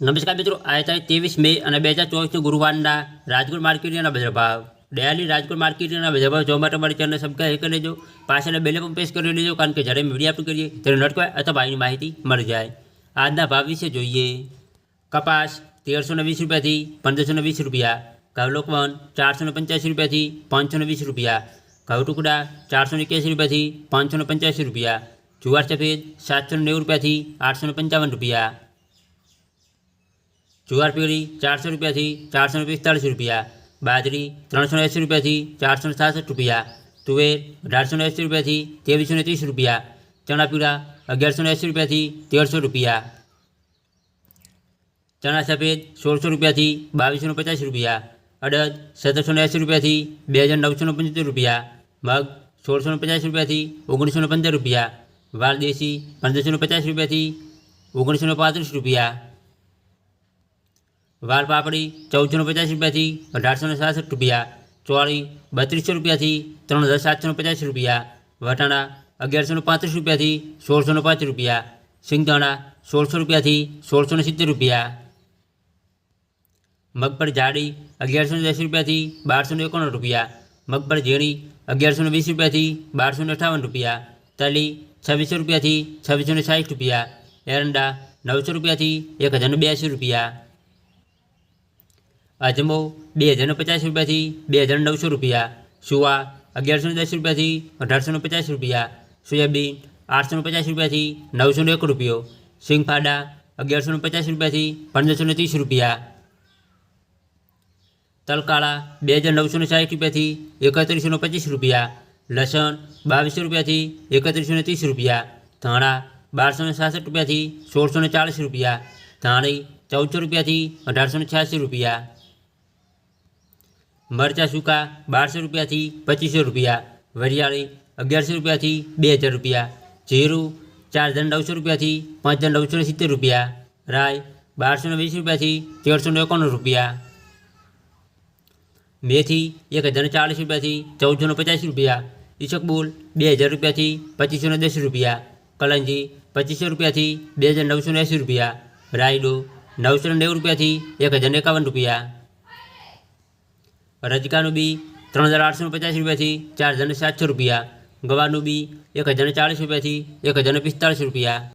નમસ્કાર મિત્રો આજે તારીખ ત્રેવીસ મે અને બે હજાર ચોવીસના ગુરુવારના રાજકોટ માર્કેટના બજાર ભાવ ડેલી રાજકોટ માર્કેટના બજાર ભાવ જોવા માટે મારી ચેનલ સબસ્ક્રાઈબ કરી લેજો પાછળ બેલે પણ પ્રેસ કરી લેજો કારણ કે જ્યારે વિડીયો અપલોડ કરીએ ત્યારે નોટકવાય અથવા ભાઈની માહિતી મળી જાય આજના ભાવ વિશે જોઈએ કપાસ તેરસો ને વીસ રૂપિયાથી પંદરસો ને વીસ રૂપિયા ઘઉં લોકવન ચારસો ને પંચ્યાસી રૂપિયાથી પાંચસો ને વીસ રૂપિયા ઘઉં ટુકડા ચારસો ને એક્યાસી રૂપિયાથી પાંચસો ને પંચ્યાસી રૂપિયા જુવાર સફેદ સાતસો ને નેવું રૂપિયાથી આઠસો ને પંચાવન રૂપિયા જુવાર પીળી ચારસો રૂપિયાથી ચારસો ને પિસ્તાળીસ રૂપિયા બાજરી ત્રણસો એંસી રૂપિયાથી ચારસો ને સાસઠ રૂપિયા તુવેર અઢારસો ને એંસી રૂપિયાથી ત્રેવીસો ને ત્રીસ રૂપિયા ચણા પીળા અગિયારસો ને એંસી રૂપિયાથી તેરસો રૂપિયા ચણા સફેદ સોળસો રૂપિયાથી બાવીસો ને પચાસ રૂપિયા અડદ સત્તરસો ને એંસી રૂપિયાથી બે હજાર નવસો ને પંચોતેર રૂપિયા મગ સોળસો ને પચાસ રૂપિયાથી ઓગણીસો ને પંદર રૂપિયા વાલ દેશી પંદરસો ને પચાસ રૂપિયાથી ઓગણીસો ને પાંત્રીસ રૂપિયા વાલ પાપડી ચૌદસો પચાસ રૂપિયાથી અઢારસો ને સાસઠ રૂપિયા, ચોળી બત્રીસો રૂપિયાથી ત્રણ હજાર સાતસો પચાસ રૂપિયા, વટાણા અગિયારસો પાંત્રીસ રૂપિયાથી સોળસો પાંચ રૂપિયા, સિંગદાણા સોળસો રૂપિયાથી સોળસો સિત્તેર રૂપિયા. મગફળ જાડી અગિયારસો દસ રૂપિયાથી બારસો એકોણ રૂપિયા. મગફળ ઝીણી અગિયારસો વીસ રૂપિયાથી બારસો અઠાવન રૂપિયા. તલી છવ્વીસો રૂપિયાથી છવ્વીસો સાઠ રૂપિયા. એરંડા નવસો રૂપિયાથી એક હજાર બ્યાસી રૂપિયા. અજમો બે હજાર પચાસ રૂપિયાથી બે હજાર નવસો રૂપિયા સુવા અગિયારસો દસ રૂપિયાથી અઢારસો પચાસ રૂપિયા સોયાબીન આઠસો પચાસ રૂપિયાથી નવસો એક રૂપિયો સિંગફાડા અગિયારસો પચાસ રૂપિયાથી પંદરસો ત્રીસ રૂપિયા તલકાળા બે હજાર નવસો સાઠ રૂપિયાથી એકત્રીસો પચીસ રૂપિયા લસણ બાવીસો રૂપિયાથી એકત્રીસો ત્રીસ રૂપિયા ધાણા બારસો સાસઠ રૂપિયાથી સોળસો ચાળીસ રૂપિયા ધાણી ચૌદસો રૂપિયાથી અઢારસો છ્યાસી રૂપિયા મરચાં સૂકા બારસો રૂપિયાથી પચીસો રૂપિયા વરિયાળી અગિયારસો રૂપિયાથી બે હજાર રૂપિયા જીરું ચાર હજાર નવસો રૂપિયાથી પાંચ હજાર નવસો સિત્તેર રૂપિયા રાય બારસો વીસ રૂપિયાથી તેરસો એકાણું રૂપિયા મેથી એક હજાર ચાલીસ રૂપિયાથી ચૌદસો પચાસ રૂપિયા ઈસકબુલ બે હજાર રૂપિયાથી પચીસો દસ રૂપિયા કલંજી પચીસો રૂપિયાથી બે હજાર નવસો એંસી રૂપિયા રાયડો નવસો નેવું રૂપિયાથી એક હજાર એકાવન રૂપિયા રજકાનું બી ત્રણ હજાર આઠસો પચાસ રૂપિયાથી ચાર હજારને સાતસો રૂપિયા. ગવાનું બી એક હજાર ચાળીસ રૂપિયાથી એક હજારને પિસ્તાળીસ રૂપિયા.